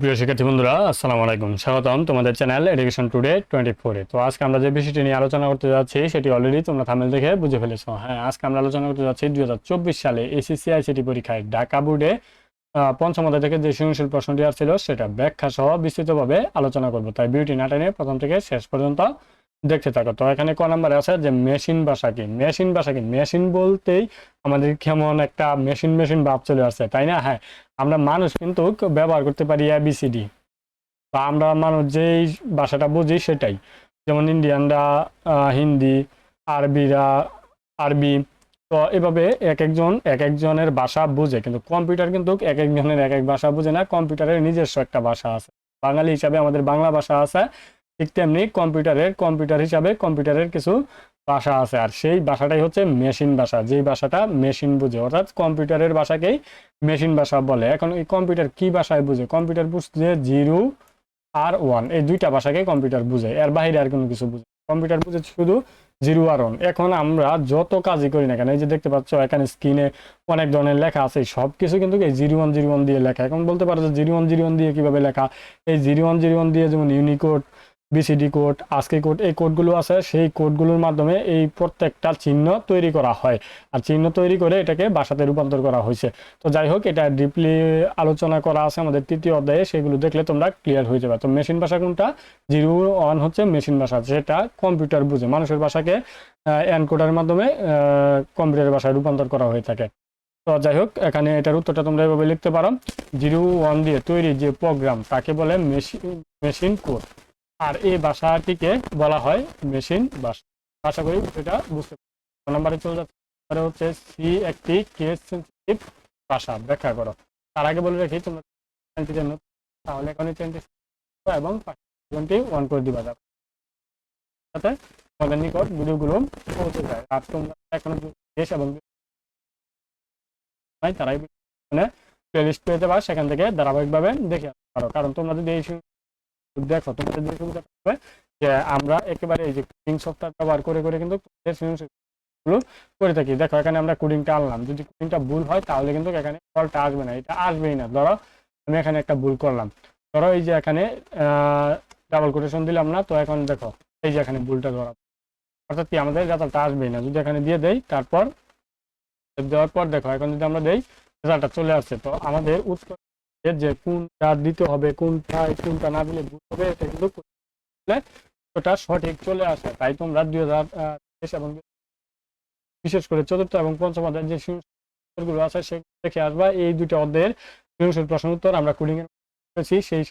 প্রিয় শিক্ষার্থী বন্ধুরা, আসসালামু আলাইকুম। স্বাগতম তোমাদের চ্যানেল এডুকেশন টুডে টোয়েন্টি ফোরে তো আজকে আমরা যে বিষয়টি নিয়ে আলোচনা করতে যাচ্ছি, সেটি অলরেডি তোমরা থামেল দেখে বুঝে ফেলেছ। হ্যাঁ আজকে আমরা আলোচনা করতে যাচ্ছি দুই হাজার চব্বিশ সালে এসিসিআইসিটি পরীক্ষায় ঢাকা বোর্ডে পঞ্চম অধ্যায় থেকে যে সৃজনশীল প্রশ্নটি আসছিল, সেটা ব্যাখ্যা সহ বিস্তৃতভাবে আলোচনা করব। তাই বিউটি না টেনে প্রথম থেকে শেষ পর্যন্ত দেখতে থাকো। তো এখানে ক নাম্বারে আছে যে মেশিন ভাষা কি মেশিন ভাষা কি মেশিন বলতেই আমাদের কেমন একটা মেশিন মেশিন ভাব চলে আসছে, তাই না? হ্যাঁ আমরা মানুষ কিন্তু ব্যবহার করতে পারি এবিসিডি বা আমরা মানুষ যেই ভাষাটা বুঝি সেটাই। যেমন ইন্ডিয়ানরা হিন্দি, আরবিরা, আরবি, তো এভাবে এক একজন, এক একজনের ভাষা বুঝে। কিন্তু কম্পিউটার কিন্তু এক একজনের এক এক ভাষা বুঝে না, কম্পিউটারের নিজস্ব একটা ভাষা আছে। বাঙালি হিসাবে আমাদের বাংলা ভাষা আছে। ঠিক তেমনি কম্পিউটারের কম্পিউটার হিসাবে কম্পিউটারের কিছু ভাষা আছে। আর সেই ভাষাটাই হচ্ছে মেশিন ভাষা। যেই ভাষাটা মেশিন বুঝে, অর্থাৎ কম্পিউটারের ভাষাকেই মেশিন ভাষা বলে। এখন এই কম্পিউটার কি ভাষায় বুঝে? কম্পিউটার বুঝছে জিরো, আর ওয়ান, এই দুইটা ভাষাকে কম্পিউটার বুঝে। এর বাইরে আর কোনো কিছু বুঝে কম্পিউটার বুঝে শুধু জিরো আর ওয়ান। এখন আমরা যত কাজই করি না কেন, এই যে দেখতে পাচ্ছ, এখানে স্ক্রিনে অনেক ধরনের লেখা আছে। সব কিছু কিন্তু এই জিরো ওয়ান জিরো ওয়ান দিয়ে লেখা। এখন বলতে পারো যে জিরো ওয়ান জিরো ওয়ান দিয়ে কীভাবে লেখা? এই জিরো ওয়ান জিরো ওয়ান দিয়ে যেমন ইউনিকোড বিসিডি কোড আজকে কোড এই কোডগুলো আছে, সেই কোডগুলোর মাধ্যমে এই প্রত্যেকটা চিহ্ন তৈরি করা হয়। আর চিহ্ন তৈরি করে এটাকে ভাষাতে রূপান্তর করা হয়েছে। তো যাই হোক, এটা ডিপলি আলোচনা করা আছে আমাদের তৃতীয় অধ্যায়ে, সেগুলো দেখলে তোমরা ক্লিয়ার হয়ে যাবে। তো মেশিন ভাষা কোনটা? জিরো ওয়ান হচ্ছে মেশিন ভাষা, যেটা কম্পিউটার বুঝে। মানুষের ভাষাকে এনকোডারের মাধ্যমে কম্পিউটার ভাষায় রূপান্তর করা হয়ে থাকে। তো যাই হোক, এখানে এটার উত্তরটা তোমরা এভাবে লিখতে পারো। জিরো ওয়ান দিয়ে তৈরি যে প্রোগ্রাম তাকে বলে মেশিন মেশিন কোড আর এই বাসাটিকে বলা হয় মেশিন ভাষা আশা করি সেটা বুঝতে পারো নাম্বারে চলে যাচ্ছে। হচ্ছে সি একটি কেস সেন্সিটিভ ভাষা ব্যাখ্যা করো। তার আগে বলে রাখি, তোমরা তাহলে এখন চ্যানেলটি এবং টোয়েন্টি ওয়ান করে দিবা যাবে যাতে তোমাদের নিকট ভিডিওগুলো পৌঁছে যায়। আর তোমরা এখন দেশ এবং তারাই মানে প্লেলিস্ট পেয়ে যাবা, সেখান থেকে ধারাবাহিকভাবে দেখে পারো। কারণ তোমরা যদি এই দেখো, তোমাদের যে সুবিধা হবে যে আমরা একেবারে এই যে কোডিং সফটওয়্যার ব্যবহার করে করে কিন্তু করে থাকি। দেখো, এখানে আমরা কোডিংটা আনলাম। যদি কোডিংটা ভুল হয়, তাহলে কিন্তু এখানে ফলটা আসবে না। এটা আসবেই না। ধরো, আমি এখানে একটা ভুল করলাম। ধরো, এই যে এখানে ডাবল কোটেশন দিলাম না, তো এখন দেখো, এই যে এখানে ভুলটা ধরা। অর্থাৎ কি, আমাদের রেজাল্টটা আসবেই না। যদি এখানে দিয়ে দেই, তারপর, দেওয়ার পর দেখো, এখন যদি আমরা দেই রেজাল্টটা চলে আসছে। তো আমাদের উত্তর এর যে কোনটা দিতে হবে কোনটা কোনটা না দিলে ভুল হবে এটা কিন্তু ওটা সঠিক চলে আসে। তাই তোমরা দুই হাজার তেইশ এবং বিশেষ করে চতুর্থ এবং পঞ্চম অধ্যায়ের যে গুলো আছে, সেগুলো দেখে আসবা। এই দুইটা অধ্যায়ের প্রশ্ন উত্তর আমরা কোডিং এর সেই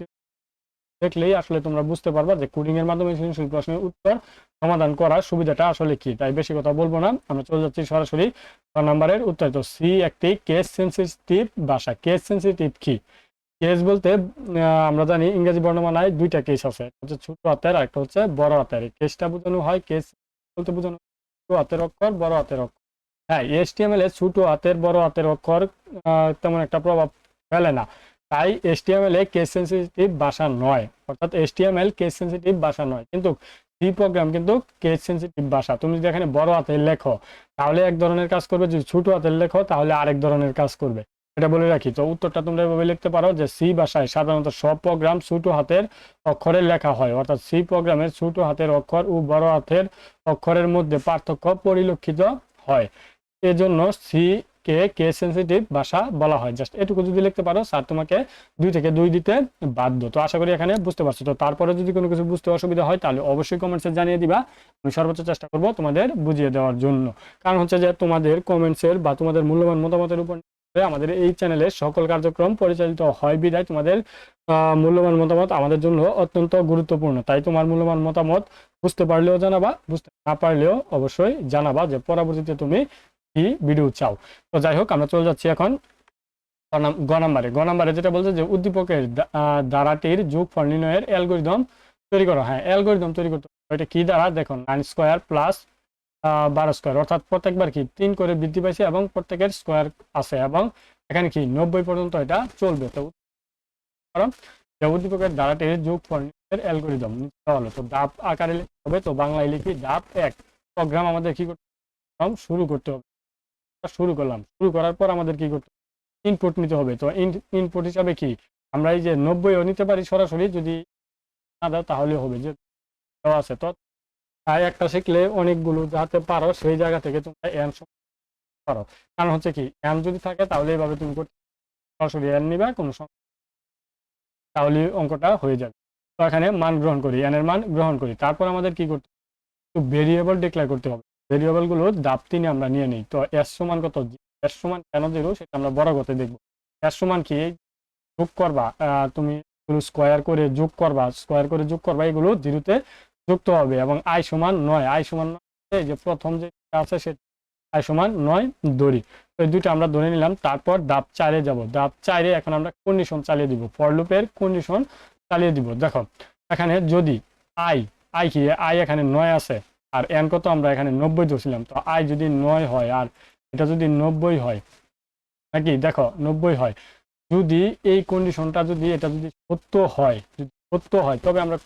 দেখলেই আসলে তোমরা বুঝতে পারবা যে কোডিং এর মাধ্যমে সৃজনশীল প্রশ্নের উত্তর সমাধান করার সুবিধাটা আসলে কি। তাই বেশি কথা বলব না, আমরা চলে যাচ্ছি সরাসরি ছ নম্বরের উত্তর। তো সি একটি কেস সেন্সিটিভ ভাষা। কেস সেন্সিটিভ কি? কেস বলতে আমরা জানি ইংরেজি বর্ণমালায় দুইটা কেস আছে। হচ্ছে ছোট হাতের আর একটা হচ্ছে বড় হাতের। কেসটা বোঝানো হয় কেস বলতে বোঝানো ছোট হাতের অক্ষর, বড় হাতের অক্ষর। হ্যাঁ এস টি এম এল এ ছোট হাতের, বড় হাতের অক্ষর তেমন একটা প্রভাব ফেলে না। তাই এসটিএমএল এ কেস সেন্সিটিভ ভাষা নয়। অর্থাৎ এসটিএমএল কেস সেন্সিটিভ ভাষা নয়। কিন্তু সি প্রোগ্রাম কিন্তু কেস সেন্সিটিভ ভাষা। তুমি যদি এখানে বড় হাতের লেখো, তাহলে এক ধরনের কাজ করবে। যদি ছোট হাতের লেখো, তাহলে আরেক ধরনের কাজ করবে। এটা বলে রাখি। তো উত্তরটা তোমরা এভাবে লিখতে পারো যে সি ভাষায় সাধারণত সব প্রোগ্রাম ছোট হাতের অক্ষরে লেখা হয়। অর্থাৎ সি প্রোগ্রামের ছোট হাতের অক্ষর ও বড় হাতের অক্ষরের মধ্যে পার্থক্য পরিলক্ষিত হয়। এজন্য সি কে কে সেন্সিটিভ ভাষা বলা হয়। জাস্ট এটুকু যদি লিখতে পারো স্যার তোমাকে দুই থেকে দুই দিতে বাধ্য। তো আশা করি এখানে বুঝতে পারছ। তো তারপরে যদি কোনো কিছু বুঝতে অসুবিধা হয়, তাহলে অবশ্যই কমেন্টসে জানিয়ে দিবা। আমি সর্বোচ্চ চেষ্টা করব তোমাদের বুঝিয়ে দেওয়ার জন্য। কারণ হচ্ছে যে তোমাদের কমেন্টসের বা তোমাদের মূল্যবান মতামতের উপর আমাদের এই চ্যানেলে সকল কার্যক্রম পরিচালিত হয় বিদায় তোমাদের মূল্যবান মতামত আমাদের জন্য অত্যন্ত গুরুত্বপূর্ণ। তাই তোমার মূল্যবান মতামত বুঝতে পারলেও জানাবা, বুঝতে না পারলেও অবশ্যই জানাবা যে পরবর্তীতে তুমি কি ভিডিও চাও। তো যাই হোক আমরা চলে যাচ্ছি এখন গ নাম- গ নাম্বারে গ নাম্বারে যেটা বলছে যে উদ্দীপকের দা- আহ, ধারাটির যোগ ফল নির্ণয়ের অ্যালগোরিদম তৈরি করো হ্যাঁ। অ্যালগোরিদম তৈরি করতে। এটা কি দ্বারা? দেখুন নাইন স্কোয়ার প্লাস বারো স্কোয়ার অর্থাৎ প্রত্যেকবার কি? তিন করে বৃদ্ধি পাইছে এবং প্রত্যেকের স্কোয়ার আছে এবং এখানে কি? নব্বই পর্যন্ত এটা চলবে। তো কারণ উদ্দীপকের দ্বারাটির যোগ ফল নির্ণয়ের অ্যালগোরিদম হলো তো ডাব আকারে হবে। তো বাংলায় লিখি ডাব এক। প্রোগ্রাম আমাদের কি করতে শুরু করতে হবে। শুরু করলাম। শুরু করার পর আমাদের কি করতে ইনপুট নিতে হবে। তো ইনপুট হিসাবে কি? আমরা এই যে নব্বইও নিতে পারি সরাসরি যদি না দাও তাহলে হবে যে দেওয়া আছে। তো তাই একটা শিখলে অনেকগুলো যাতে পারো সেই জায়গা থেকে তোমরা এন পারো। কারণ হচ্ছে কি এন যদি থাকে তাহলে এইভাবে তুমি করতে সরাসরি এন নিবা, কোনো। তাহলে অঙ্কটা হয়ে যাবে। তো এখানে মান গ্রহণ করি এন এর মান গ্রহণ করি। তারপর আমাদের কি করতে হবে? ভেরিয়েবল ডিক্লেয়ার করতে হবে। ভেরিয়েবলগুলো দাপ তিনে আমরা নিয়ে নিই। তো এস সমান কত? এস সমান কেন জিরো সেটা আমরা বড় করতে দেখব। এস সমান কি? যোগ করবা তুমি স্কোয়ার করে যোগ করবা স্কোয়ার করে যোগ করবা এগুলো জিরোতে যুক্ত হবে এবং আই সমান নয়। আই সমান নয়, যে প্রথম যে আছে সে আই সমান নয় দড়ি। তো এই দুইটা আমরা ধরে নিলাম তারপর দাপ চারে যাব। দাপ চারে এখন আমরা কন্ডিশন চালিয়ে দিব। ফর লুপের কন্ডিশন চালিয়ে দিব। দেখো এখানে যদি আই আই কি? আই এখানে নয় আছে। আর এন কত আমরা এখানে নব্বই ধরছিলাম তো আই যদি নয় হয় আর এটা যদি নব্বই হয়, নাকি? দেখো, নব্বই হয়। যদি এই কন্ডিশনটা যদি এটা যদি সত্য হয়, যদি সত্য হয়, তবে আমরা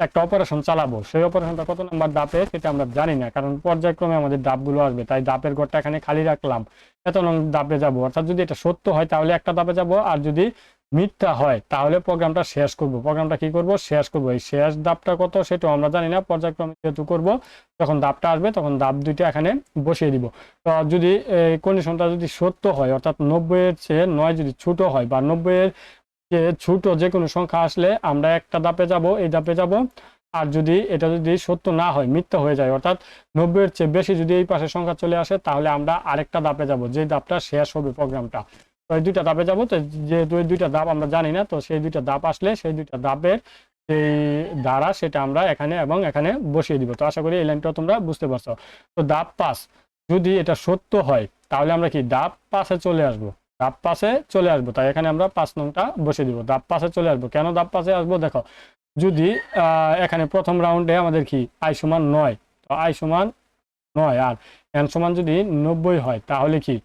একটা অপারেশন চালাবো। সেই অপারেশনটা কত নাম্বার দাপে, সেটা আমরা জানি না, কারণ পর্যায়ক্রমে আমাদের দাপগুলো আসবে, তাই দাপের ঘরটা এখানে খালি রাখলাম। এত নং দাপে যাব। অর্থাৎ যদি এটা সত্য হয়, তাহলে একটা দাপে যাব, আর যদি মিথ্যা হয়, তাহলে প্রোগ্রামটা শেষ করব। প্রোগ্রামটা কি করব? শেষ করব। এই শেষ দাপটা কত সেটা আমরা জানি না। পর্যায়ক্রমে যেহেতু করব, যখন দাপটা আসবে তখন দাপ দুইটা এখানে বসিয়ে দিব। তো যদি কন্ডিশনটা যদি সত্য হয়, অর্থাৎ নব্বইয়ের চেয়ে নয় যদি ছোট হয় বা নব্বইয়ের যে ছোট যে কোনো সংখ্যা আসলে আমরা একটা দাপে যাব, এই দাপে যাব। আর যদি এটা যদি সত্য না হয়, মিথ্যা হয়ে যায়, অর্থাৎ নব্বইয়ের চেয়ে বেশি যদি এই পাশে সংখ্যা চলে আসে, তাহলে আমরা আরেকটা দাপে যাব, যে দাপটা শেষ হবে প্রোগ্রামটা। এই দুইটা দাপে যাব। তো যেহেতু এই দুইটা দাপ আমরা জানি না, তো সেই দুইটা দাপ আসলে সেই দুইটা দাপের এই ধারা সেটা আমরা এখানে এবং এখানে বসিয়ে দিব। তো আশা করি এই লাইনটা তোমরা বুঝতে পারছ। তো দাপ পাস যদি এটা সত্য হয়, তাহলে আমরা কি দাপ পাশে চলে আসব? দাপ পাশে চলে আসব, তাই এখানে আমরা পাঁচ নংটা বসে দিব। দাপ পাশে চলে আসব। কেন দাপ পাশে আসব? দেখো, যদি এখানে প্রথম রাউন্ডে আমাদের কি আই সমান নয়, তো আই সমান নয় আর এন সমান যদি নব্বই হয়, তাহলে কি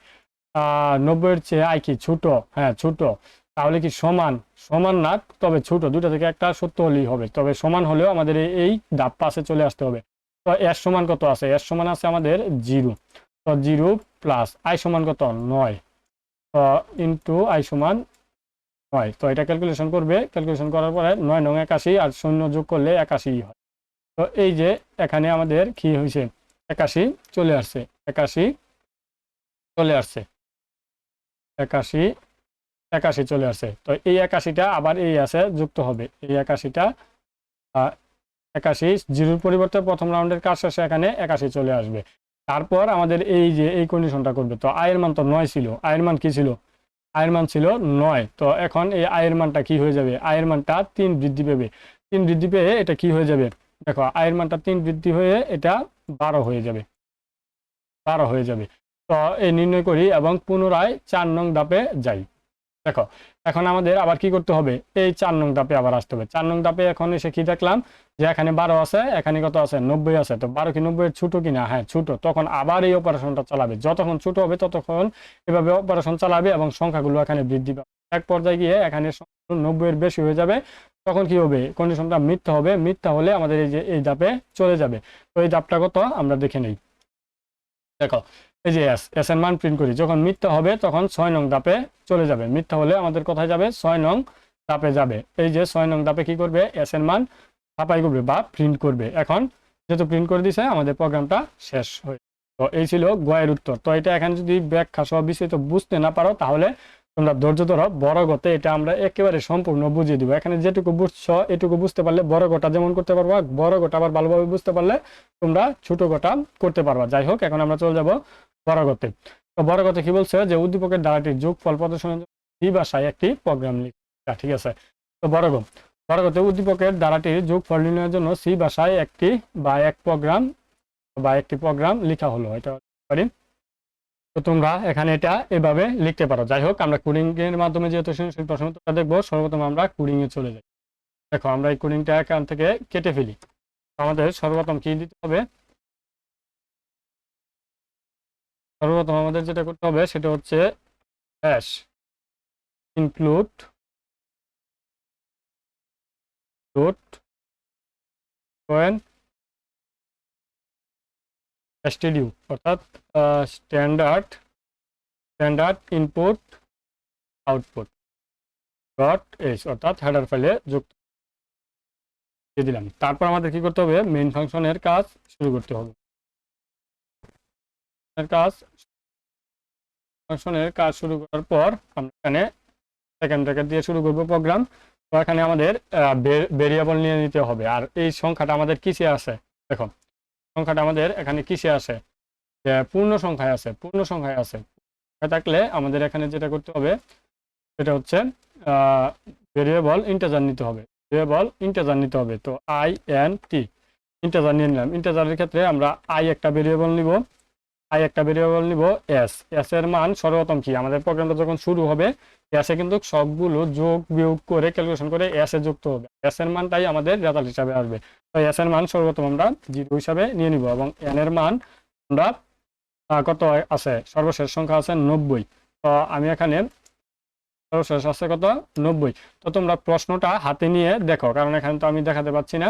নব্বইয়ের চেয়ে আই কি? ছোট। হ্যাঁ ছোট। তাহলে কি সমান? সমান না, তবে ছোট। দুটো থেকে একটা সত্য হলেই হবে। তবে সমান হলেও আমাদের এই- দাপ পাশে চলে আসতে হবে। তো এর সমান কত আছে? এর সমান আছে আমাদের জিরো। তো জিরো প্লাস আই সমান কত? নয়। তো ইন্টু আই সমান নয়। তো এটা ক্যালকুলেশন করবে। ক্যালকুলেশন করার পরে নয় নং একাশি আর শূন্য যোগ করলে একাশি হয়। তো এই যে এখানে আমাদের কি হয়েছে? একাশি চলে আসছে। একাশি চলে আসছে। একাশি একাশি চলে আসে তো এই একাশিটা আবার এই আছে, যুক্ত হবে। এই একাশিটা একাশি, জিরোর পরিবর্তে প্রথম রাউন্ডের কাজ শেষে এখানে একাশি চলে আসবে। তারপর আমাদের এই যে, এই কন্ডিশনটা করবে, তো আয়ের মান তো নয় ছিল। আয়ের মান কি ছিল? আয়ের মান ছিল নয়। তো এখন এই আয়ের মানটা কি হয়ে যাবে? আয়ের মানটা তিন বৃদ্ধি পেবে। তিন বৃদ্ধি পেয়ে এটা কি হয়ে যাবে? দেখো আয়ের মানটা তিন বৃদ্ধি হয়ে এটা বারো হয়ে যাবে। বারো হয়ে যাবে। তো এই নির্ণয় করি এবং পুনরায় চার নং ধাপে যাই। দেখো, এখন আমাদের আবার কি করতে হবে? এই চার নং ধাপে আবার আসতে হবে। চার নং ধাপে এখন এসে কি দেখলাম? যে এখানে বারো আছে, এখানে কত আছে? নব্বই আছে। তো বারো কি নব্বই ছোট কিনা? হ্যাঁ ছোট। তখন আবার এই অপারেশনটা চালাবে। যতক্ষণ ছোট হবে, ততক্ষণ এভাবে অপারেশন চালাবে এবং সংখ্যাগুলো এখানে বৃদ্ধি পাবে। এক পর্যায়ে গিয়ে এখানে নব্বই এর বেশি হয়ে যাবে। তখন কি হবে? কন্ডিশনটা মিথ্যা হবে। মিথ্যা হলে আমাদের এই যে, এই ধাপে চলে যাবে। তো এই ধাপটা কত? আমরা দেখে নেই। দেখো এই যে এস এস এর মান প্রিন্ট করি, যখন মিথ্যা হবে তখন ছয় নং ধাপে চলে যাবে। মিথ্যা হলে আমাদের কোথায় যাবে? ছয় নং ধাপে যাবে। এই যে ছয় নং ধাপে কি করবে? এস এর মান ছাপাই করবে বা প্রিন্ট করবে। এখন যেহেতু প্রিন্ট করে দিছে, আমাদের প্রোগ্রামটা শেষ হয়ে তো এই ছিল গয়ের উত্তর। তো এটা এখানে যদি ব্যাখ্যা সহ বিস্তারিত বুঝতে না পারো, তাহলে তোমরা ধৈর্য ধরো। বড় গতে এটা আমরা একেবারে সম্পূর্ণ বুঝিয়ে দিব। এখানে যেটুকু বুঝছ, এটুকু বুঝতে পারলে বড় গোটা যেমন করতে পারবা, বড় গোটা আবার ভালোভাবে বুঝতে পারলে তোমরা ছোট গোটা করতে পারবা। যাই হোক, এখন আমরা চলে যাব বড় গতে তো বড় গতে কি বলছে যে উদ্দীপকের দ্বারাটির যোগ ফল প্রদর্শনের এই ভাষায় একটি প্রোগ্রাম লিখা, ঠিক আছে? তো বড় গো বড় গতে উদ্দীপকের দ্বারাটির যোগ ফল নির্ণয়ের জন্য সি ভাষায় একটি বা এক প্রোগ্রাম বা একটি প্রোগ্রাম লেখা হলো, এটা পারি? তো তোমরা এখানে এটা এভাবে লিখতে পারো। যাই হোক, আমরা কুডিং এর মাধ্যমে যেহেতু প্রশ্ন দেখব, সর্বপ্রথম আমরা কুডিং এ চলে যাই। দেখো, আমরা এই কুডিংটা এখান থেকে কেটে ফেলি। আমাদের সর্বপ্রথম কি দিতে হবে? সর্বপ্রথম আমাদের যেটা করতে হবে সেটা হচ্ছে hash include dot point stdu অর্থাৎ standard standard input output dot S অর্থাৎ হেডার ফাইলে যুক্ত। দিয়ে দিলাম। তারপর আমাদের কি করতে হবে? মেইন ফাংশনের কাজ শুরু করতে হবে। কাজ ফাংশনের কাজ শুরু করার পর আমরা এখানে সেকেন্ড ব্র্যাকেট দিয়ে শুরু করব প্রোগ্রাম তো এখানে আমাদের ভেরিয়েবল নিয়ে নিতে হবে। আর এই সংখ্যাটা আমাদের কিসে আছে? দেখো সংখ্যাটা আমাদের এখানে কিসে যে পূর্ণ সংখ্যায় আছে, পূর্ণ সংখ্যায় আছে। থাকলে আমাদের এখানে যেটা করতে হবে, সেটা হচ্ছে ভেরিয়েবল ইন্টাজার নিতে হবে। ভেরিয়েবল ইন্টাজার নিতে হবে। তো আই এন টি ইন্টাজার নিয়ে নিলাম। ইন্টাজারের ক্ষেত্রে আমরা আই একটা ভেরিয়েবল নিব। আই একটা ভেরিয়েবল নিব এস এস এর মান সর্বপ্রথম কি? আমাদের প্রোগ্রামটা যখন শুরু হবে এসে কিন্তু সবগুলো যোগ, বিয়োগ করে ক্যালকুলেশন করে এস যুক্ত হবে। এস এর মানটাই আমাদের রেজাল্ট হিসাবে আসবে। তো এস এর মান সর্বপ্রথম আমরা জিরো হিসাবে নিয়ে নিব এবং এন এর মান আমরা কত আছে? সর্বশেষ সংখ্যা আছে নব্বই। তো আমি এখানে সর্বশেষ আছে কত? নব্বই। তো তোমরা প্রশ্নটা হাতে নিয়ে দেখো, কারণ এখানে তো আমি দেখাতে পাচ্ছি না।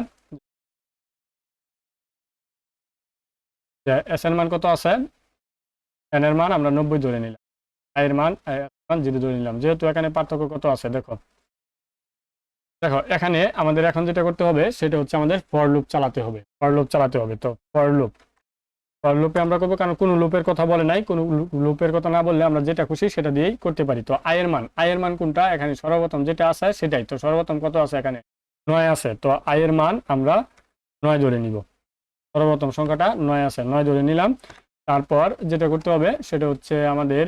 যে এস এর মান কত আছে? এন এর মান আমরা নব্বই ধরে নিলাম। আই এর মান মান জিরো ধরে নিলাম। যেহেতু এখানে পার্থক্য কত আছে? দেখো। দেখো, এখানে আমাদের এখন যেটা করতে হবে, সেটা হচ্ছে আমাদের ফর লুপ চালাতে হবে। ফর লুপ চালাতে হবে। তো ফর লুপ ফর লুপে আমরা করব কারণ কোনো লুপের কথা বলে নাই। কোনো লুপের কথা না বললে আমরা যেটা খুশি সেটা দিয়েই করতে পারি। তো আয়ের মান আয়ের মান কোনটা? এখানে সর্বপ্রথম যেটা আছে সেটাই। তো সর্বপ্রথম কত আছে এখানে? নয় আছে। তো আয়ের মান আমরা নয় ধরে নিব। সর্বপ্রথম সংখ্যাটা নয় আছে, নয় ধরে নিলাম। তারপর যেটা করতে হবে, সেটা হচ্ছে আমাদের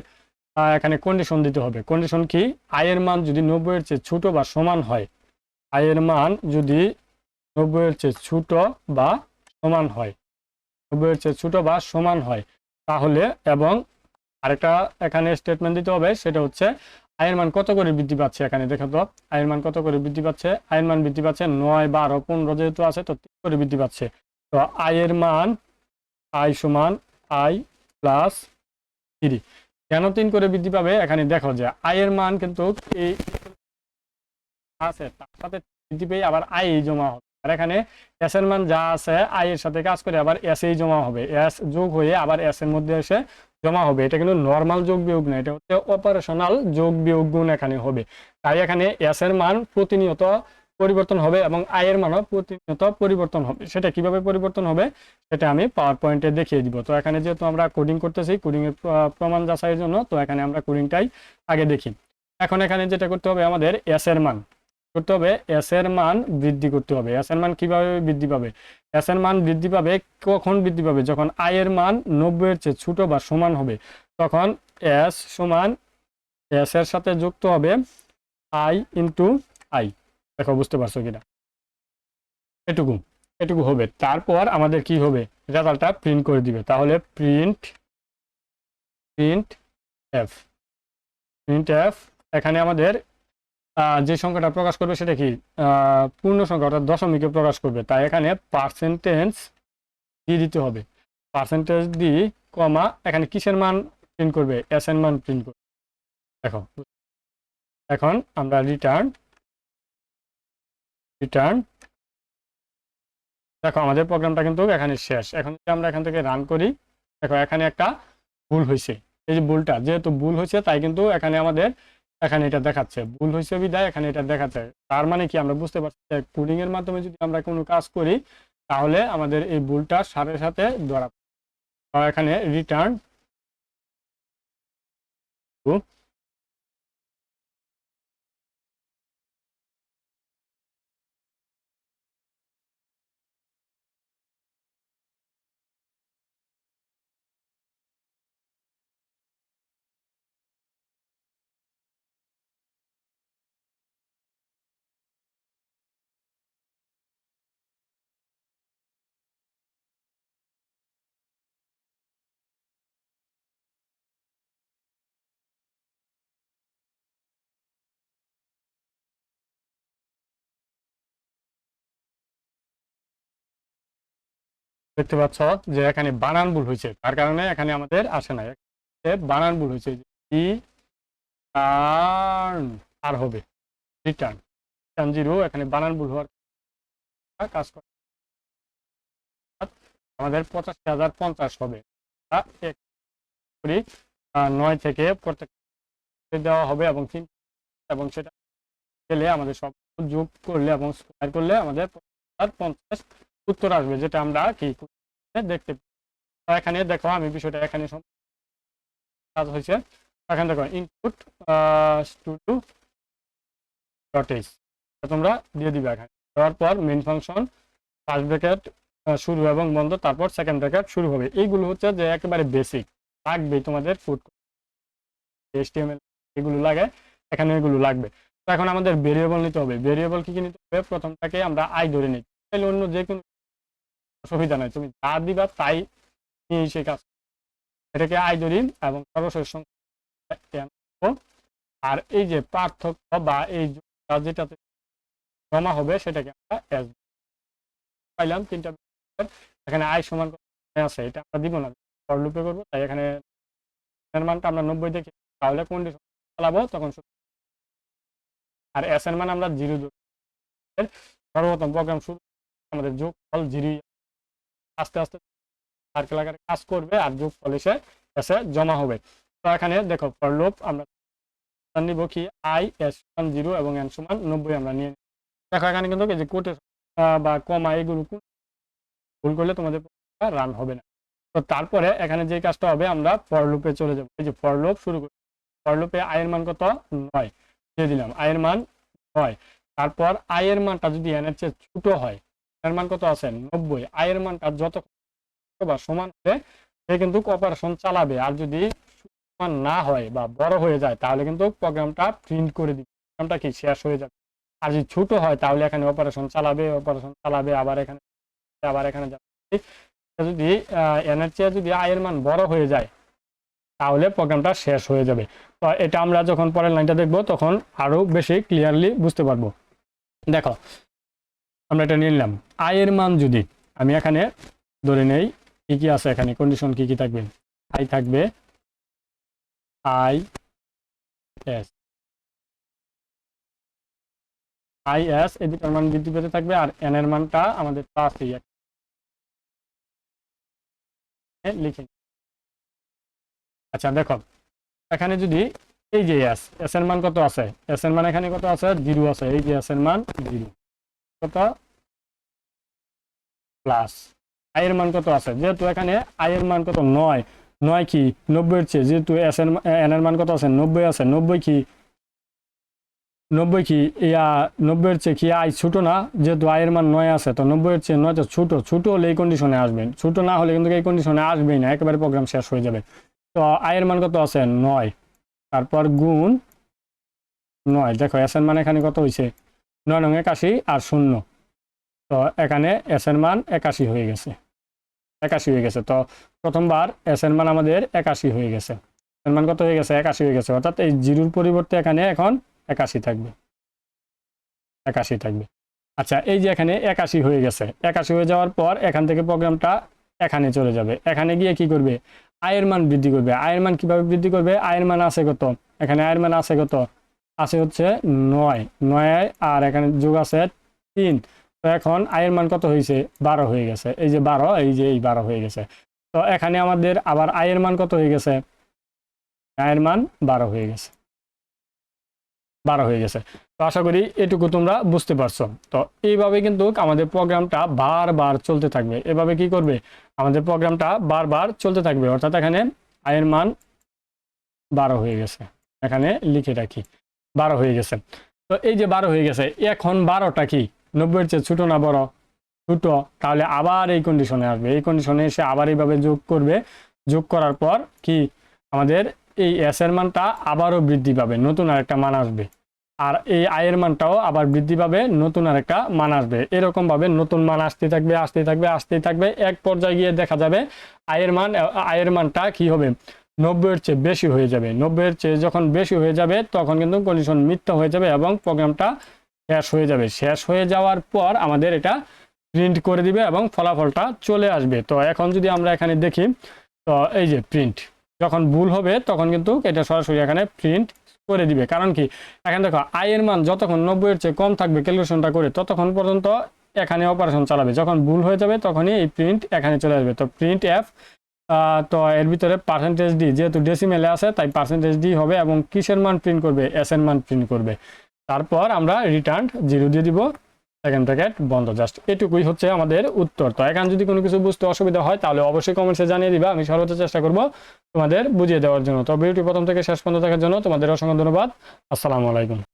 এখানে কন্ডিশন দিতে হবে। কন্ডিশন কি? আয়ের মান যদি নব্বইয়ের চেয়ে ছোট বা সমান হয় আয়ের মান যদি নব্বইয়ের চেয়ে ছোট বা সমান হয় নব্বইয়ের চেয়ে ছোট বা সমান হয়, তাহলে এবং আরেকটা এখানে স্টেটমেন্ট দিতে হবে, সেটা হচ্ছে আয়ের মান কত করে বৃদ্ধি পাচ্ছে এখানে দেখো তো। আয়ের মান কত করে বৃদ্ধি পাচ্ছে? আয়ের মান বৃদ্ধি পাচ্ছে নয়, বারো, পনেরো যেহেতু আছে, তো তিন করে বৃদ্ধি পাচ্ছে। তো আয়ের মান আই সমান আই প্লাস থ্রি কেন তিন করে বৃদ্ধি পাবে? এখানে দেখো যে আয়ের মান কিন্তু আছে, তার সাথে বৃদ্ধি পেয়ে আবার আই জমা হবে। আর এখানে এস এর মান যা আছে আই এর সাথে কাজ করে আবার এস এই জমা হবে। এস যোগ হয়ে আবার এস এর মধ্যে এসে জমা হবে। এটা কিন্তু নর্মাল যোগ বিয়োগ না এটা হচ্ছে অপারেশনাল যোগ বিয়োগ গুণ এখানে হবে। তাই এখানে এস এর মান প্রতিনিয়ত পরিবর্তন হবে এবং আয়ের মানও প্রতিনিয়ত পরিবর্তন হবে। সেটা কীভাবে পরিবর্তন হবে সেটা আমি পাওয়ার পয়েন্টে দেখিয়ে দিব। তো এখানে যেহেতু আমরা কোডিং করতেছি কোডিং এর প্রমাণ যাচাইয়ের জন্য, তো এখানে আমরা কোডিংটাই আগে দেখি। এখন এখানে যেটা করতে হবে আমাদের এস এর মান। করতে হবে এস এর মান বৃদ্ধি করতে হবে। এস এর মান কীভাবে বৃদ্ধি পাবে? এস এর মান বৃদ্ধি পাবে কখন বৃদ্ধি পাবে? যখন আই এর মান নব্বই এর চেয়ে ছোট বা সমান হবে, তখন এস সমান এস এর সাথে যুক্ত হবে আই ইন্টু আই দেখো, বুঝতে পারছ কিনা? এটুকু এটুকু হবে। তারপর আমাদের কি হবে? রেজাল্টটা প্রিন্ট করে দিবে। তাহলে print print F print F এখানে আমাদের যে সংখ্যাটা প্রকাশ করবে সেটা কি? পূর্ণ সংখ্যা, অর্থাৎ দশমিকে প্রকাশ করবে। তাই এখানে পার্সেন্টেজ দিয়ে দিতে হবে। পার্সেন্টেজ দি কমা এখানে কিসের মান প্রিন্ট করবে? এস মান প্রিন্ট করবে। দেখো, এখন আমরা রিটার্ন রিটার্ন দেখো, আমাদের প্রোগ্রামটা কিন্তু এখানে শেষ। এখন যদি আমরা এখান থেকে রান করি, দেখো, এখানে একটা ভুল হয়েছে। এই যে ভুলটা, যেহেতু ভুল হয়েছে, তাই কিন্তু এখানে আমাদের, এখানে এটা দেখাচ্ছে। ভুল হয়েছে বিদায় এখানে এটা দেখাচ্ছে। তার মানে কি, আমরা বুঝতে পারছি যে কোডিং এর মাধ্যমে যদি আমরা কোনো কাজ করি, তাহলে আমাদের এই ভুলটা সাথে সাথে ধরা। এখানে রিটার্ন দেখতে পাচ্ছ যে এখানে বানান ভুল হয়েছে। তার কারণে এখানে আমাদের আসে না বানান ভুল হয়েছে আর হবে। রিটার্ন। রিটার্ন জিরো, এখানে বানান ভুল হওয়ার কাজ করে। আমাদের পঁচাশি হাজার পঞ্চাশ হবে। নয় থেকে প্রত্যেক দেওয়া হবে এবং তিন এবং সেটা গেলে আমাদের সব যোগ করলে এবং স্কোয়ার করলে আমাদের পঞ্চাশ উত্তর আসবে, যেটা আমরা কি দেখতে এখানে দেখো, আমি বিষয়টা এখানে কাজ হয়েছে। এখানে দেখো input two two dot H তোমরা দিয়ে দিবে এখানে। দেওয়ার পর মেন ফাংশন ফার্স্ট ব্র্যাকেট শুরু এবং বন্ধ, তারপর সেকেন্ড ব্র্যাকেট শুরু হবে। এইগুলো হচ্ছে যে একেবারে বেসিক লাগবেই তোমাদের ফুড এইচটিএমএল এগুলো লাগে, এখানে এগুলো লাগবে। তো এখন আমাদের ভেরিয়েবল নিতে হবে। ভেরিয়েবল কি কি নিতে হবে? প্রথমটাকে আমরা আই ধরে নিই। তাহলে অন্য যে কোনো অসুবিধা নাই। তুমি যা দিবা তাই নিয়ে সেই কাজ এটাকে আই ধরি এবং সর্বশেষ আর এই যে পার্থক্য বা এই যেটাতে জমা হবে সেটাকে আমরা পাইলাম তিনটা এখানে আই সমান আছে এটা আমরা দিব না। ফর লুপে করব, তাই এখানে এর মানটা আমরা নব্বই দেখি তাহলে কন্ডিশন চালাবো, তখন আর এস এর মান আমরা জিরো সর্বপ্রথম প্রোগ্রাম শুরু, আমাদের যোগ ফল জিরো আস্তে আস্তে সার্কেল আকারে কাজ করবে আর যোগ ফল এসে জমা হবে। তো এখানে দেখো ফর লুপ আমরা নিব কি? আই এস সমান জিরো এবং এন সমান নব্বই আমরা নিয়ে। দেখো এখানে কিন্তু যে কোটে বা কমা এগুলো ভুল করলে তোমাদের রান হবে না। তো তারপরে এখানে যে কাজটা হবে, আমরা ফর লুপে চলে যাব। এই যে ফর লুপ শুরু করি। ফর লুপে আয়ের মান কত? নয়। দিয়ে দিলাম। আয়ের মান নয়। তারপর আয়ের মানটা যদি এনের চেয়ে ছোট হয় এর মান কত আছে? নব্বই। আয়ের মানটা যত বা সমান হবে, সে কিন্তু অপারেশন চালাবে। আর যদি সমান না হয় বা বড় হয়ে যায়, তাহলে কিন্তু প্রোগ্রামটা প্রিন্ট করে দিবে। প্রোগ্রামটা কি? শেষ হয়ে যাবে। আর যদি ছোট হয়, তাহলে এখানে অপারেশন চালাবে অপারেশন চালাবে, আবার এখানে আবার এখানে যাবে। যদি এনের চেয়ে যদি আয়ের মান বড় হয়ে যায়, তাহলে প্রোগ্রামটা শেষ হয়ে যাবে। তো এটা আমরা যখন পরের লাইনটা দেখব, তখন আরও বেশি ক্লিয়ারলি বুঝতে পারব। দেখো আমরা এটা নিয়ে নিলাম। আয়ের মান যদি আমি এখানে ধরে নেই, কি কি আছে এখানে? কন্ডিশন কি কি থাকবে? আই থাকবে আই এস আই এস এই দুটার মান বৃদ্ধি পেতে থাকবে আর এন এর মানটা আমাদের প্লাস লিখে আচ্ছা দেখো, এখানে যদি এই যে এস এস এর মান কত আছে? এস এর মান এখানে কত আছে? জিরো আছে। এই যে এস এর মান, জিরো। কত? প্লাস আই এর মান কত আছে? যেহেতু এখানে আই এর মান কত? নয়। নয় কি? নব্বইয়ের চেয়ে যেহেতু এস এর এন এর মান কত আছে? নব্বই আছে। নব্বই কি? নব্বই কি? ইয়া, নব্বইয়ের চেয়ে কি আই ছোট না? যেহেতু আয়ের মান নয় আছে, তো নব্বইয়ের চেয়ে নয়টা ছোট। ছোট হলে এই কন্ডিশনে আসবেন। ছোট না হলে কিন্তু এই কন্ডিশনে আসবেই না। একেবারে প্রোগ্রাম শেষ হয়ে যাবে। তো আয়ের মান কত আছে? নয়। তারপর গুণ নয়। দেখো এস এর মান এখানে কত হয়েছে নয় নং একাশি আর শূন্য। তো এখানে এস এর মান একাশি হয়ে গেছে। একাশি হয়ে গেছে। তো প্রথমবার এস এর মান আমাদের একাশি হয়ে গেছে। এর মান কত হয়ে গেছে? একাশি হয়ে গেছে। অর্থাৎ এই জিরোর পরিবর্তে এখানে এখন একাশি থাকবে। একাশি থাকবে। আচ্ছা এই যে এখানে একাশি হয়ে গেছে। একাশি হয়ে যাওয়ার পর এখান থেকে প্রোগ্রামটা এখানে চলে যাবে। এখানে গিয়ে কি করবে? আয়ের মান বৃদ্ধি করবে। আয়ের মান কীভাবে বৃদ্ধি করবে? আয়ের মান আছে কত? এখানে আয়ের মান আছে কত? আছে হচ্ছে নয়। নয় আর এখানে যোগ আছে তিন। তো এখন আয়ের মান কত হয়েছে বারো হয়ে গেছে। এই যে বারো, এই যে এই বারো হয়ে গেছে। তো এখানে আমাদের আবার আয়ের মান কত হয়ে গেছে? আয়ের মান বারো হয়ে গেছে। বারো হয়ে গেছে। তো আশা করি এটুকু তোমরা বুঝতে পারছ। তো এইভাবে কিন্তু আমাদের প্রোগ্রামটা বারবার চলতে থাকবে। এভাবে কি করবে? আমাদের প্রোগ্রামটা বারবার চলতে থাকবে। অর্থাৎ এখানে আয়ের মান বারো হয়ে গেছে। এখানে লিখে রাখি। বারো হয়ে গেছে। তো এই যে বারো হয়ে গেছে, এখন বারোটা কি? নব্বইয়ের চেয়ে ছোটো না বড়? ছোটো। তাহলে আবার এই কন্ডিশনে আসবে। এই কন্ডিশনে এসে আবার এইভাবে যোগ করবে। যোগ করার পর কি? আমাদের এই এস এর মানটা আবারও বৃদ্ধি পাবে, নতুন আরেকটা মান আসবে। আর এই আয়ের মানটাও আবার বৃদ্ধি পাবে, নতুন আরেকটা মান আসবে। এরকমভাবে নতুন মান আসতে থাকবে আসতে থাকবে আসতেই থাকবে। এক পর্যায়ে গিয়ে দেখা যাবে আয়ের মান আয়ের মানটা কি হবে? নব্বইয়ের চেয়ে বেশি হয়ে যাবে। নব্বইয়ের চেয়ে যখন বেশি হয়ে যাবে, তখন কিন্তু কন্ডিশন মিথ্যা হয়ে যাবে এবং প্রোগ্রামটা শেষ হয়ে যাবে। শেষ হয়ে যাওয়ার পর আমাদের এটা প্রিন্ট করে দিবে এবং ফলাফলটা চলে আসবে। তো এখন যদি আমরা এখানে দেখি, তো এই যে প্রিন্ট যখন ভুল হবে, তখন কিন্তু এটা সরাসরি এখানে প্রিন্ট করে দিবে। কারণ কি? এখানে দেখো আয়ের মান যতক্ষণ নব্বইয়ের চেয়ে কম থাকবে ক্যালকুলেশনটা করে, ততক্ষণ পর্যন্ত এখানে অপারেশন চালাবে। যখন ভুল হয়ে যাবে, তখনই এই প্রিন্ট এখানে চলে আসবে। তো প্রিন্ট এফ তো এর ভিতরে পার্সেন্টেজ ডি যেহেতু ডেসিমেলে আছে, তাই পার্সেন্টেজ ডি হবে এবং কিসের মান প্রিন্ট করবে? এস এর মান প্রিন্ট করবে। তারপর আমরা রিটার্ন জিরো দিয়ে দিব। সেকেন্ড ব্র্যাকেট বন্ধ। জাস্ট এটুকুই হচ্ছে আমাদের উত্তর। তো এখন যদি কোনো কিছু বুঝতে অসুবিধা হয়, তাহলে অবশ্যই কমেন্টসে জানিয়ে দিবা। আমি সর্বোচ্চ চেষ্টা করব তোমাদের বুঝিয়ে দেওয়ার জন্য। তো ভিডিওটি প্রথম থেকে শেষ পর্যন্ত দেখার জন্য তোমাদের অসংখ্য ধন্যবাদ। আসসালামু আলাইকুম।